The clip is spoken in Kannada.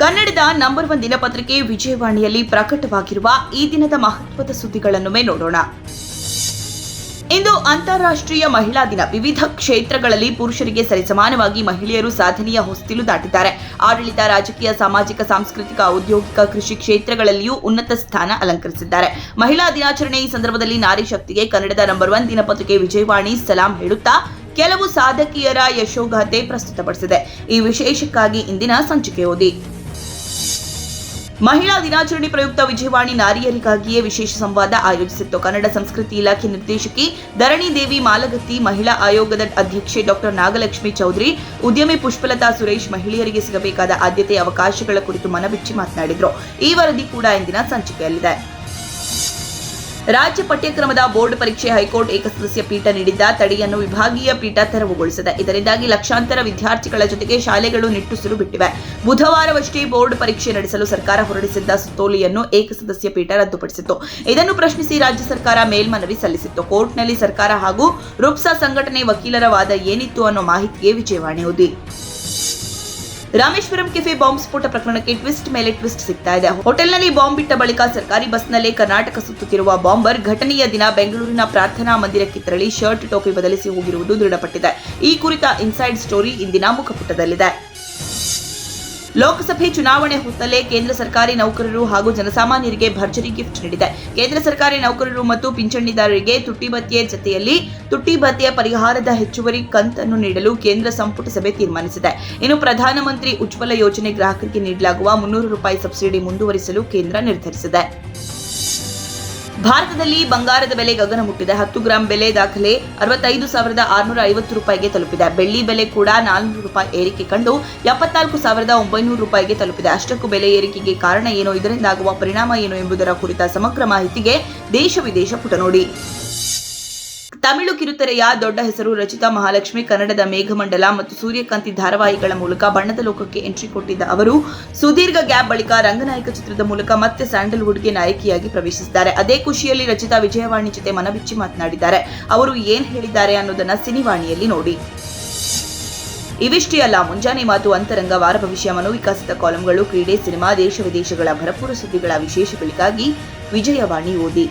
ಕನ್ನಡದ ನಂಬರ್ ಒನ್ ದಿನಪತ್ರಿಕೆ ವಿಜಯವಾಣಿಯಲ್ಲಿ ಪ್ರಕಟವಾಗಿರುವ ಈ ದಿನದ ಮಹತ್ವದ ಸುದ್ದಿಗಳನ್ನೊಮ್ಮೆ ನೋಡೋಣ. ಇಂದು ಅಂತಾರಾಷ್ಟ್ರೀಯ ಮಹಿಳಾ ದಿನ. ವಿವಿಧ ಕ್ಷೇತ್ರಗಳಲ್ಲಿ ಪುರುಷರಿಗೆ ಸರಿಸಮಾನವಾಗಿ ಮಹಿಳೆಯರು ಸಾಧನೆಯ ಹೊಸ್ತಿಲು ದಾಟಿದ್ದಾರೆ. ಆಡಳಿತ, ರಾಜಕೀಯ, ಸಾಮಾಜಿಕ, ಸಾಂಸ್ಕೃತಿಕ, ಔದ್ಯೋಗಿಕ, ಕೃಷಿ ಕ್ಷೇತ್ರಗಳಲ್ಲಿಯೂ ಉನ್ನತ ಸ್ಥಾನ ಅಲಂಕರಿಸಿದ್ದಾರೆ. ಮಹಿಳಾ ದಿನಾಚರಣೆ ಈ ಸಂದರ್ಭದಲ್ಲಿ ನಾರಿ ಶಕ್ತಿಗೆ ಕನ್ನಡದ ನಂಬರ್ ಒನ್ ದಿನಪತ್ರಿಕೆ ವಿಜಯವಾಣಿ ಸಲಾಂ ಹೇಳುತ್ತಾ ಕೆಲವು ಸಾಧಕಿಯರ ಯಶೋಗಾಥೆ ಪ್ರಸ್ತುತಪಡಿಸಿದೆ. ಈ ವಿಶೇಷಕ್ಕಾಗಿ ಇಂದಿನ ಸಂಚಿಕೆ ಓದಿ. ಮಹಿಳಾ ದಿನಾಚರಣೆ ಪ್ರಯುಕ್ತ ವಿಜಯವಾಣಿ ನಾರಿಯರಿಗಾಗಿಯೇ ವಿಶೇಷ ಸಂವಾದ ಆಯೋಜಿಸಿತ್ತು. ಕನ್ನಡ ಸಂಸ್ಕೃತಿ ಇಲಾಖೆ ನಿರ್ದೇಶಕಿ ಧರಣಿ ದೇವಿ ಮಾಲಗತ್ತಿ, ಮಹಿಳಾ ಆಯೋಗದ ಅಧ್ಯಕ್ಷೆ ಡಾಕ್ಟರ್ ನಾಗಲಕ್ಷ್ಮಿ ಚೌಧರಿ, ಉದ್ಯಮಿ ಪುಷ್ಪಲತಾ ಸುರೇಶ್ ಮಹಿಳೆಯರಿಗೆ ಸಿಗಬೇಕಾದ ಆದ್ಯತೆ ಅವಕಾಶಗಳ ಕುರಿತು ಮನಬಿಚ್ಚಿ ಮಾತನಾಡಿದರು. ಈ ವರದಿ ಕೂಡ ಇಂದಿನ ಸಂಚಿಕೆಯಲ್ಲಿದೆ. ರಾಜ್ಯ ಪಠ್ಯಕ್ರಮದ ಬೋರ್ಡ್ ಪರೀಕ್ಷೆ ಹೈಕೋರ್ಟ್ ಏಕಸದಸ್ಯ ಪೀಠ ನೀಡಿದ್ದ ತಡೆಯನ್ನು ವಿಭಾಗೀಯ ಪೀಠ ತೆರವುಗೊಳಿಸಿದೆ. ಇದರಿಂದಾಗಿ ಲಕ್ಷಾಂತರ ವಿದ್ಯಾರ್ಥಿಗಳ ಜೊತೆಗೆ ಶಾಲೆಗಳು ನಿಟ್ಟುಸಿರು ಬಿಟ್ಟಿವೆ. ಬುಧವಾರವಷ್ಟೇ ಬೋರ್ಡ್ ಪರೀಕ್ಷೆ ನಡೆಸಲು ಸರ್ಕಾರ ಹೊರಡಿಸಿದ್ದ ಸುತ್ತೋಲೆಯನ್ನು ಏಕಸದಸ್ಯ ಪೀಠ ರದ್ದುಪಡಿಸಿತ್ತು. ಇದನ್ನು ಪ್ರಶ್ನಿಸಿ ರಾಜ್ಯ ಸರ್ಕಾರ ಮೇಲ್ಮನವಿ ಸಲ್ಲಿಸಿತ್ತು. ಕೋರ್ಟ್ನಲ್ಲಿ ಸರ್ಕಾರ ಹಾಗೂ ರುಪ್ಸಾ ಸಂಘಟನೆ ವಕೀಲರ ವಾದ ಏನಿತ್ತು ಅನ್ನೋ ಮಾಹಿತಿಗೆ ವಿಜಯವಾಣಿ ಓದಿ ರಾಮೇಶ್ವರಂ ಕೆಫೆ ಬಾಂಬ್ ಸ್ಫೋಟ ಪ್ರಕರಣಕ್ಕೆ ಟ್ವಿಸ್ಟ್ ಮೇಲೆ ಟ್ವಿಸ್ಟ್ ಸಿಗ್ತಾ ಇದೆ. ಹೋಟೆಲ್ನಲ್ಲಿ ಬಾಂಬ್ ಬಿಟ್ಟ ಬಳಿಕ ಸರ್ಕಾರಿ ಬಸ್ನಲ್ಲೇ ಕರ್ನಾಟಕ ಸುತ್ತುತ್ತಿರುವ ಬಾಂಬರ್ ಘಟನೆಯ ದಿನ ಬೆಂಗಳೂರಿನ ಪ್ರಾರ್ಥನಾ ಮಂದಿರಕ್ಕೆ ತೆರಳಿ ಶರ್ಟ್ ಟೋಪಿ ಬದಲಿಸಿ ಹೋಗಿರುವುದು ದೃಢಪಟ್ಟಿದೆ. ಈ ಕುರಿತ ಇನ್ಸೈಡ್ ಸ್ಟೋರಿ ಇಂದಿನ ಮುಖಪುಟದಲ್ಲಿದೆ. ಲೋಕಸಭೆ ಚುನಾವಣೆ ಹೊತ್ತಲ್ಲೇ ಕೇಂದ್ರ ಸರ್ಕಾರಿ ನೌಕರರು ಹಾಗೂ ಜನಸಾಮಾನ್ಯರಿಗೆ ಭರ್ಜರಿ ಗಿಫ್ಟ್ ನೀಡಿದೆ. ಕೇಂದ್ರ ಸರ್ಕಾರಿ ನೌಕರರು ಮತ್ತು ಪಿಂಚಣಿದಾರರಿಗೆ ತುಟ್ಟಿ ಭತ್ಯೆ ಜತೆಯಲ್ಲಿ ತುಟ್ಟಿ ಭತ್ಯೆ ಪರಿಹಾರದ ಹೆಚ್ಚುವರಿ ಕಂತನ್ನು ನೀಡಲು ಕೇಂದ್ರ ಸಂಪುಟ ಸಭೆ ತೀರ್ಮಾನಿಸಿದೆ. ಇನ್ನು ಪ್ರಧಾನಮಂತ್ರಿ ಉಜ್ವಲ ಯೋಜನೆ ಗ್ರಾಹಕರಿಗೆ ನೀಡಲಾಗುವ ಮುನ್ನೂರು ರೂಪಾಯಿ ಸಬ್ಸಿಡಿ ಮುಂದುವರಿಸಲು ಕೇಂದ್ರ ನಿರ್ಧರಿಸಿದೆ. ಭಾರತದಲ್ಲಿ ಬಂಗಾರದ ಬೆಲೆ ಗಗನ ಮುಟ್ಟಿದೆ. ಹತ್ತು ಗ್ರಾಂ ಬೆಲೆ ದಾಖಲೆ ಅರವತ್ತೈದು ಸಾವಿರದ ಆರುನೂರ ಐವತ್ತು ರೂಪಾಯಿಗೆ ತಲುಪಿದೆ. ಬೆಳ್ಳಿ ಬೆಲೆ ಕೂಡ ನಾಲ್ನೂರು ರೂಪಾಯಿ ಏರಿಕೆ ಕಂಡು ಎಪ್ಪತ್ನಾಲ್ಕು ಸಾವಿರದ ಒಂಬೈನೂರು ರೂಪಾಯಿಗೆ ತಲುಪಿದೆ. ಅಷ್ಟಕ್ಕೂ ಬೆಲೆ ಏರಿಕೆಗೆ ಕಾರಣ ಏನು? ಇದರಿಂದಾಗುವ ಪರಿಣಾಮ ಏನು ಎಂಬುದರ ಕುರಿತ ಸಮಗ್ರ ಮಾಹಿತಿಗೆ ದೇಶ ವಿದೇಶ ಪುಟ ನೋಡಿ ತಮಿಳು ಕಿರುತೆರೆಯ ದೊಡ್ಡ ಹೆಸರು ರಚಿತಾ ಮಹಾಲಕ್ಷ್ಮಿ, ಕನ್ನಡದ ಮೇಘಮಂಡಲ ಮತ್ತು ಸೂರ್ಯಕಾಂತಿ ಧಾರಾವಾಹಿಗಳ ಮೂಲಕ ಬಣ್ಣದ ಲೋಕಕ್ಕೆ ಎಂಟ್ರಿ ಕೊಟ್ಟಿದ್ದ ಅವರು, ಸುದೀರ್ಘ ಗ್ಯಾಪ್ ಬಳಿಕ ರಂಗನಾಯಕ ಚಿತ್ರದ ಮೂಲಕ ಮತ್ತೆ ಸ್ಯಾಂಡಲ್ವುಡ್ಗೆ ನಾಯಕಿಯಾಗಿ ಪ್ರವೇಶಿಸಿದ್ದಾರೆ. ಅದೇ ಖುಷಿಯಲ್ಲಿ ರಚಿತಾ ವಿಜಯವಾಣಿ ಜೊತೆ ಮನಬಿಚ್ಚಿ ಮಾತನಾಡಿದ್ದಾರೆ. ಅವರು ಏನ್ ಹೇಳಿದ್ದಾರೆ ಅನ್ನೋದನ್ನ ಸಿನಿವಾಣಿಯಲ್ಲಿ ನೋಡಿ. ಇವಿಷ್ಟೇ ಅಲ್ಲ ಮುಂಜಾನೆ ಮಾತು ಅಂತರಂಗ, ವಾರ ಭವಿಷ್ಯ ಮನೋವಿಕಾಸದ ಕಾಲಂಗಳು, ಕ್ರೀಡೆ, ಸಿನಿಮಾ, ದೇಶ ವಿದೇಶಗಳ ಭರಪೂರ ಸುದ್ದಿಗಳ ವಿಶೇಷಗಳಿಗಾಗಿ ವಿಜಯವಾಣಿ ಓದಿ.